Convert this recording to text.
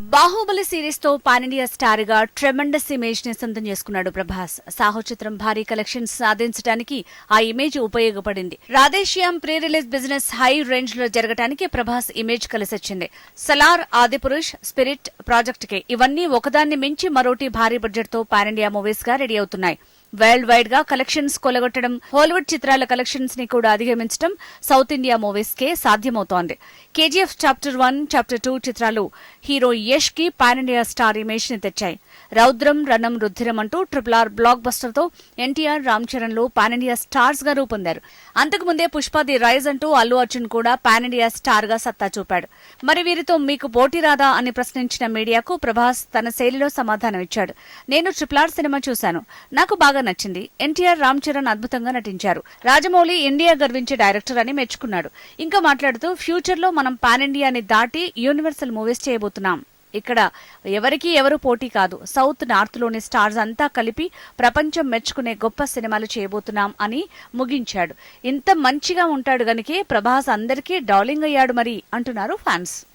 బాహుబలి సిరీస్తో pan India స్టార్గా tremendous ఇమేజ్ని సొంతం చేసుకున్నాడు ప్రభాస్. సాహో చిత్రం భారీ కలెక్షన్స్ సాధించడానికి ఆ ఇమేజ్ ఉపయోగపడింది. Radhe Shyam pre release business high రేంజ్లో జరగటానికి ప్రభాస్ ఇమేజ్ కలిసొచ్చింది. Salaar Adipurush spirit project K ఇవన్నీ ఒకదాన్ని మించి మరోటి భారీ బడ్జెట్తో పాన్ ఇండియా మూవీస్గా రెడీ అవుతున్నాయి. వరల్డ్ వైడ్గా కలెక్షన్స్ కొలగొట్టడం హాలీవుడ్ చిత్రాల కలెక్షన్స్ని కూడా అధిగమించడం సౌత్ ఇండియా మూవీస్ కే సాధ్యమవుతోంది. KGF chapter one chapter two చిత్రాలు హీరో యష్కి పాన్ ఇండియా స్టార్ ఇమేజ్ని తెచ్చాయి. రౌద్రం రణం రుద్ధిరం అంటూ ట్రిపుల్ ఆర్ బ్లాక్ బస్టర్తో ఎన్టీఆర్ రామ్ చరణ్లు పాన్ ఇండియా స్టార్స్గా రూపొందారు. అంతకుముందే పుష్ప ది రైజ్ అంటూ అల్లు అర్జున్ కూడా పాన్ ఇండియా స్టార్గా సత్తా చూపాడు. మరి వీరితో మీకు పోటీ రాదా అని ప్రశ్నించిన మీడియాకు ప్రభాస్ తన శైలిలో సమాధానం ఇచ్చాడు నేను ట్రిపుల్ ఆర్ సినిమా చూశాను. నాకు బాగా బాగా నచ్చింది. ఎన్టీఆర్ రామ్ చరణ్ అద్భుతంగా నటించారు. రాజమౌళి ఇండియా గర్వించే డైరెక్టర్ అని మెచ్చుకున్నాడు. ఇంకా మాట్లాడుతూ ఫ్యూచర్లో మనం పాన్ ఇండియాని దాటి యూనివర్సల్ మూవీస్ చేయబోతున్నాం. ఇక్కడ ఎవరికి ఎవరు పోటీ కాదు. సౌత్ నార్త్లోని స్టార్స్ అంతా కలిపి ప్రపంచం మెచ్చుకునే గొప్ప సినిమాలు చేయబోతున్నాం అని ముగించాడు. ఇంత మంచిగా ఉంటాడు గనుకే ప్రభాస్ అందరికీ డార్లింగ్ అయ్యాడు మరి అంటున్నారు ఫ్యాన్స్.